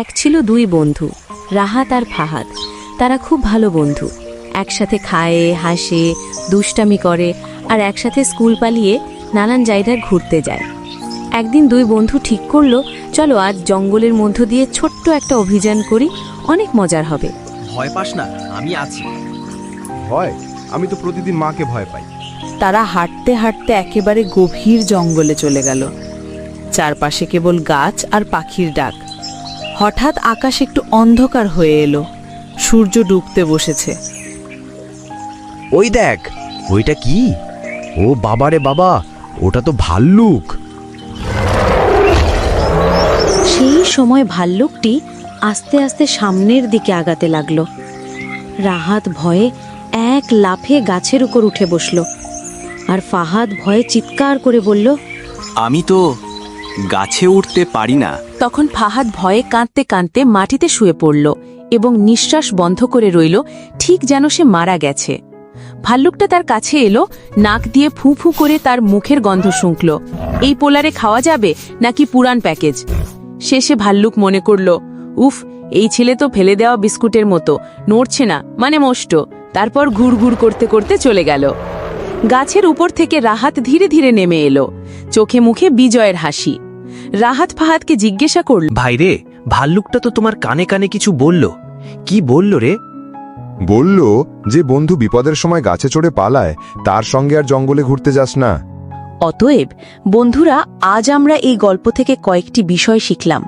এক ছিল দুই বন্ধু রাহাত আর ফাহাদ। তারা খুব ভালো বন্ধু। একসাথে খায় হাসে দুষ্টামি করে আর একসাথে স্কুল পালিয়ে নানান জায়গায় ঘুরতে যায়। একদিন দুই বন্ধু ঠিক করল চলো আজ জঙ্গলের মধ্য দিয়ে ছোট্ট একটা অভিযান করি অনেক মজার হবে। ভয় পাস না আমি আছি। ভয়? আমি তো প্রতিদিন মাকে ভয় পাই। তারা হাঁটতে হাঁটতে একেবারে গভীর জঙ্গলে চলে গেল। চারপাশে কেবল গাছ আর পাখির ডাক। হঠাৎ আকাশ একটু অন্ধকার হয়ে এলো। সূর্য ডুবতে বসেছে। ওই দেখ ওইটা কি? ও বাবারে বাবা ওটা তো ভাল্লুক। সেই সময় ভাল্লুকটি আস্তে আস্তে সামনের দিকে আগাতে লাগল। রাহাত ভয়ে এক লাফে গাছের উপর উঠে বসল। আর ফাহাদ ভয়ে চিৎকার করে বলল আমি তো গাছে উঠতে পারি না। তখন ফাহাদ ভয়ে কাঁদতে কাঁদতে মাটিতে শুয়ে পড়ল এবং নিঃশ্বাস বন্ধ করে রইল, ঠিক যেন সে মারা গেছে। ভাল্লুকটা তার কাছে এলো, নাক দিয়ে ফু ফু করে তার মুখের গন্ধ শুঁকল। এই পোলারে খাওয়া যাবে নাকি পুরান প্যাকেজ? শেষে ভাল্লুক মনে করল, উফ, এই ছেলে তো ফেলে দেওয়া বিস্কুটের মতো, নড়ছে না মানে মোষ্ট। তারপর ঘুর ঘুর করতে করতে চলে গেল। গাছের উপর থেকে রাহাত ধীরে ধীরে নেমে এলো। চোখে মুখে বিজয়ের হাসি। রাহাত ফাহাদকে জিজ্ঞাসা করল ভাই রে ভাল্লুকটা তো তোমার কানে কানে কিছু বলল। কি বলল রে? বলল যে বন্ধু বিপদের সময় গাছে চড়ে পালায় তার সঙ্গে আর জঙ্গলে ঘুরতে যাস না। অতএব বন্ধুরা আজ আমরা এই গল্প থেকে কয়েকটি বিষয় শিখলাম।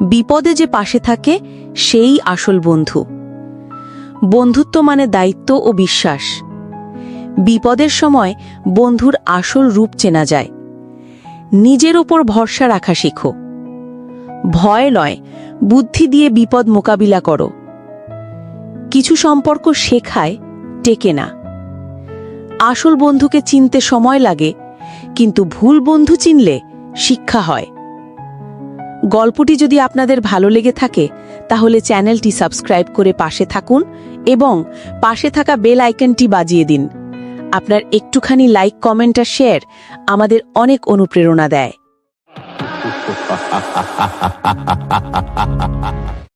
বিপদে যে পাশে থাকে সেই আসল বন্ধু। বন্ধুত্ব মানে দায়িত্ব ও বিশ্বাস। বিপদের সময় বন্ধুর আসল রূপ চেনা যায়। নিজের ওপর ভরসা রাখা শিখো। ভয় নয়, বুদ্ধি দিয়ে বিপদ মোকাবিলা করো। কিছু সম্পর্ক শেখায়, টেকে না। আসল বন্ধুকে চিনতে সময় লাগে, কিন্তু ভুল বন্ধু চিনলে শিক্ষা হয়। গল্পটি যদি আপনাদের ভালো লেগে থাকে, তাহলে চ্যানেলটি সাবস্ক্রাইব করে পাশে থাকুন এবং পাশে থাকা বেল আইকনটি বাজিয়ে দিন। আপনার একটুখানি লাইক কমেন্ট আর শেয়ার আমাদের অনেক অনুপ্রেরণা দেয়।